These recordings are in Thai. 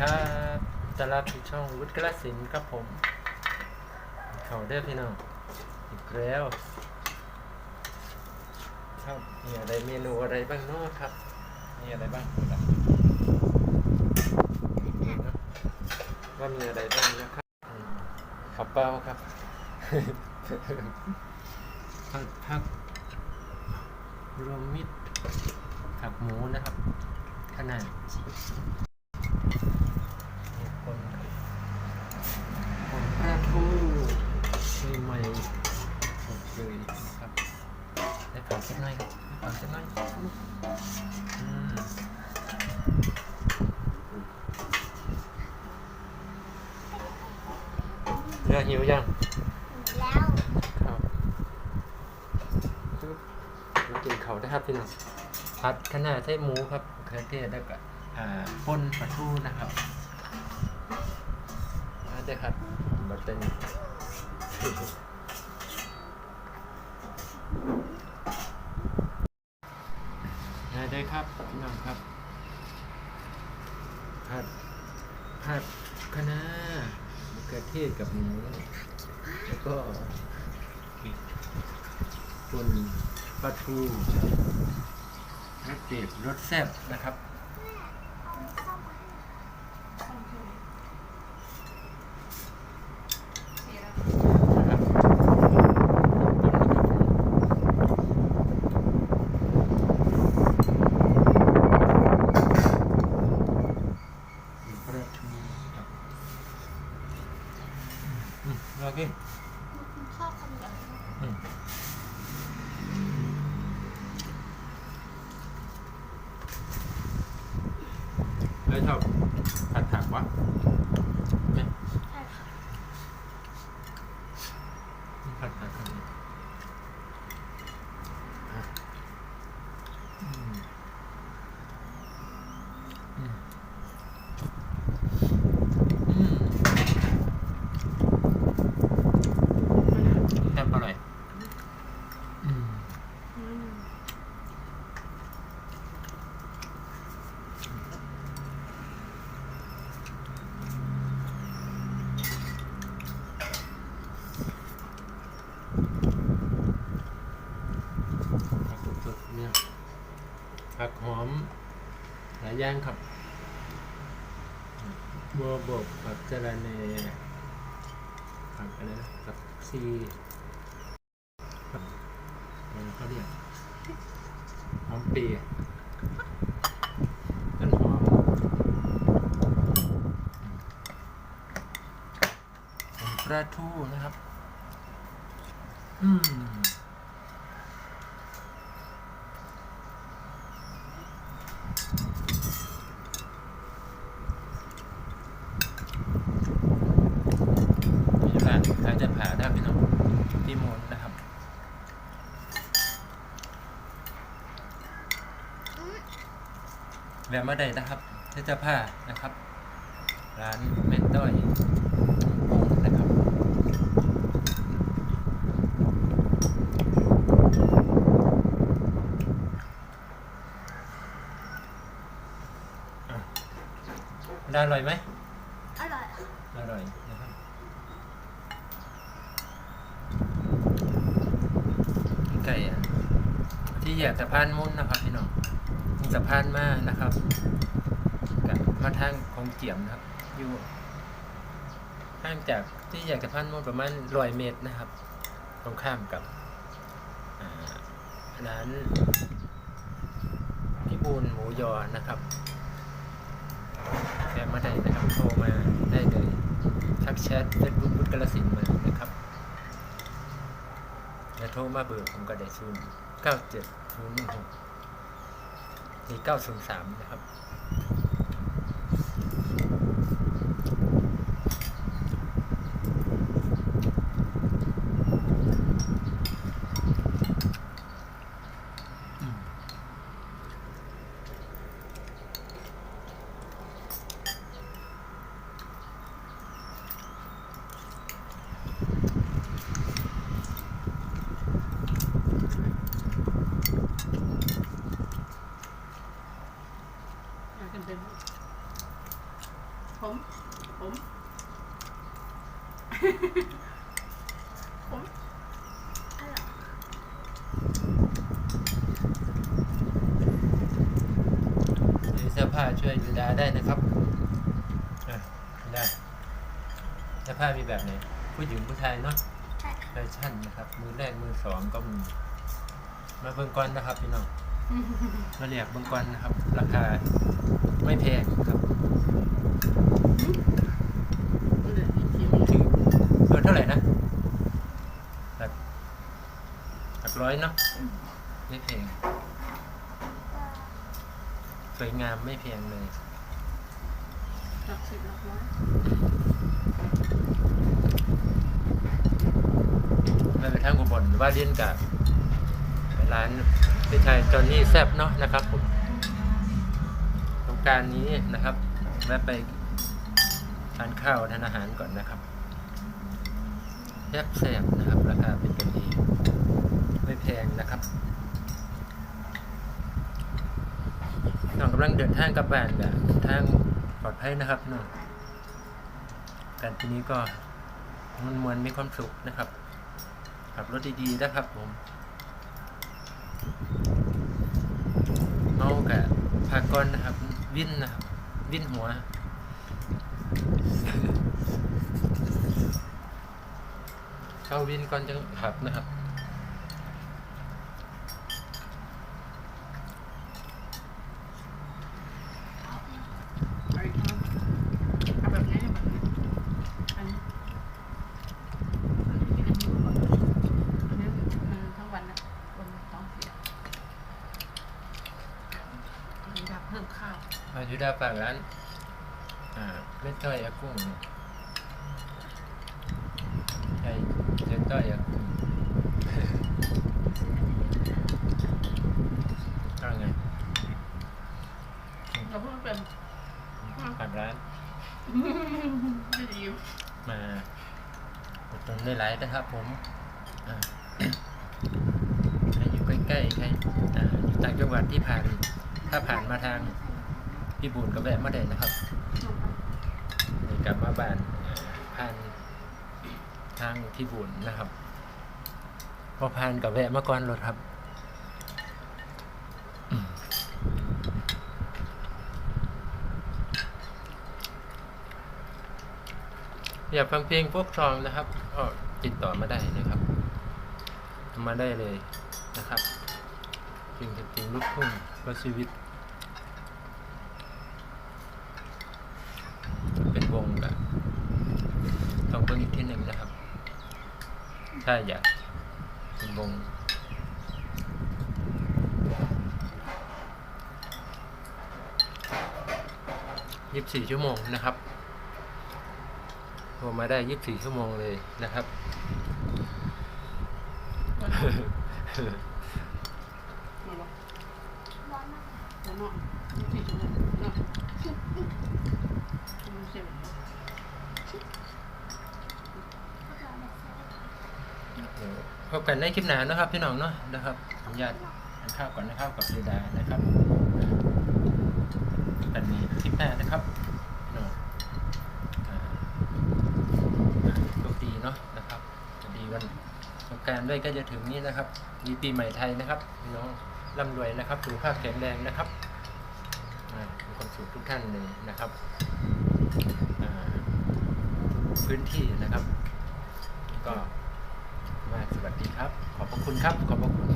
ครับตอนรับที่ช่องวุฒิกระสินครับผม เขาเด้อพี่น้อง อีกแล้วครับมีอะไรเมนูอะไรบ้างเนาะครับ มีอะไรบ้างครับดูนะว่ามีอะไรบ้างนะครับอืมขับเป้าครับผัดผักรวมมิตรผักหมูนะครับ ขนาด คนคนแค่ผู้ใหม่ๆหมดเลยนะครับได้ผักสักหน่อยครับได้ผักสักหน่อยอืม เรือหิวยังแล้วครับมากินเขาได้ครับพี่น้องผัดขนาดใช้หมูครับเครื่องเทศแล้วก็อ่าป่นปลาทูนะครับมาเด้อครับบัตเตนมาได้อครับพี่น้องครับผัดผัดคะ กระเทศกับหมูแล้วก็ป่นปลาทูรสเด็ดรสแซ่บนะครับประทูครับอืมโอเค พ่อคำเดียว อืม เฮ้ยชอบผัดผักวะเนี่ยใช่ค่ะผัดผักอันนี้อะอืมอืมอืมแซ่บอร่อยอืม อืม ผักสดๆเนี่ยผักหอมหลา ย่างครับบัวบกผักจระเนผักอะไรนะผักซีผักอะไรเขาเรียกหอมปีต้นหอมปลาทูนะครับ อืม ที่ผ่านทางจะผ่าได้พี่น้องที่มนนะครับ แวะมาได้นะครับที่จะผ้านะครับ ร้านเม็ดต้อยนะครับอะได้อร่อยไหมอร่อยค่ะอร่อยนะครับไก่อะที่อยากสะพานมุ่นนะครับพี่น้องมี สะพานมานะครับกับมาทางของเจียมนะครับ อยู่ห่างจากที่อยากสะพานมุ่นประมาณร้อยเมตรนะครับ ตรงข้ามกับร้านพี่บูนหมูยอนะครับแวะมาได้นะครับโทรมาได้เลยทักแชทเฟซบุ๊กพุทธกระสินมานะครับแล้วโทรมาเบอร์ผมก็ได้ศูนย์เก้าเจ็ดศูนย์หนึ่งหก สี่เก้าศูนย์สามนะครับ ผ้าช่วยยูดาได้นะครับอะได้เสื้อผ้ามีแบบไหนผู้หญิงผู้ชายเนาะใช่ค่ะแฟชั่นนะครับ มือแรกมือสองก็มีมาเบิ่งก่อนนะครับพี่น้องมาเรียกเบิ่งก่อนนะครับ ราคาไม่แพงครับมันเหลืออีกทีถือเออเท่าไหร่นะหลักหลักร้อยเนาะไม่แพงก็ สวยงามไม่แพงเลยหลักสิบหลักร้อยไม่ไปทางอุบลหรือว่าเลียนกับไปร้านพี่ชายจอนนี่แซบเนาะนะครับผมสงกรารนี้นะครับแวะไปทานข้าวทานอาหารก่อนนะครับแซบแซบนะครับ ราคาเป็นกันเองไม่แพงนะครับ น้องกำลังเดินทางกลับบ้านแบบทางปลอดภัยนะครับน้องการที่นี้ก็มันมวนมีความสุขนะครับขับรถดีๆนะครับผมเมากับพากอนนะครับ วิ่นนะครับ วิ่นหัวเข้าวิ่นก่อนจะขับนะครับ เอาอีกครับเอาแบบนี้แบบนี้อันนี้อันนี้อันนี้ก่อนอันนี้มันทั้งวันนะบนท้องเสียอันนี้แบบเพิ่มข้าว อายุดาฝากร้านอ่าเล็ดต้อยอากุ้งใช่เล็ดต้อยอากุ้งก็ไงเราเพิ่งเป็นฝากร้านไม่ดีมาอุดหนุนได้หลายนะครับผมอ่าใครอยู่ใกล้ๆใครอ่าอยู่ต่างจังหวัดที่ผ่านถ้าผ่านมาทาง พี่บุญก็แวะมาได้นะครับนี่กลับมาบ้านผ่านทางพี่บุญนะครับพอผ่านกับแวะมาก่อนรถครับอยากฟังเพลงพวกซองนะครับก็ติดต่อมาได้นะครับมาได้เลยนะครับเพลงเพลงลูกทุ่งเพื่อชีวิต เป็นวงแบบต้องเบิ่งอีกที่หนึ่งนะครับ ถ้าอยากเป็นวงยี่สิบสี่ชั่วโมงนะครับโทรมาได้ยี่สิบสี่ชั่วโมงเลยนะครับมา พบกันในคลิปหน้านะครับพี่น้องเนาะนะครับขออนุญาตทานข้าวก่อนนะครับกับเยดานะครับกันในคลิปหน้านะครับพี่น้องโชคดีเนาะนะครับสวัสดีวันสงกรารด้วยก็จะถึงนี้นะครับ มีปีใหม่ไทยนะครับพี่น้องร่ำรวยนะครับสุขภาพแข็งแรงนะครับมีความสุขทุกท่านเลยนะครับพื้นที่นะครับ ก็ มาสวัสดีครับ ขอบพระคุณครับ ขอบพระคุณ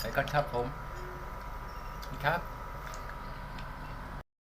ไปก่อนครับผมครับ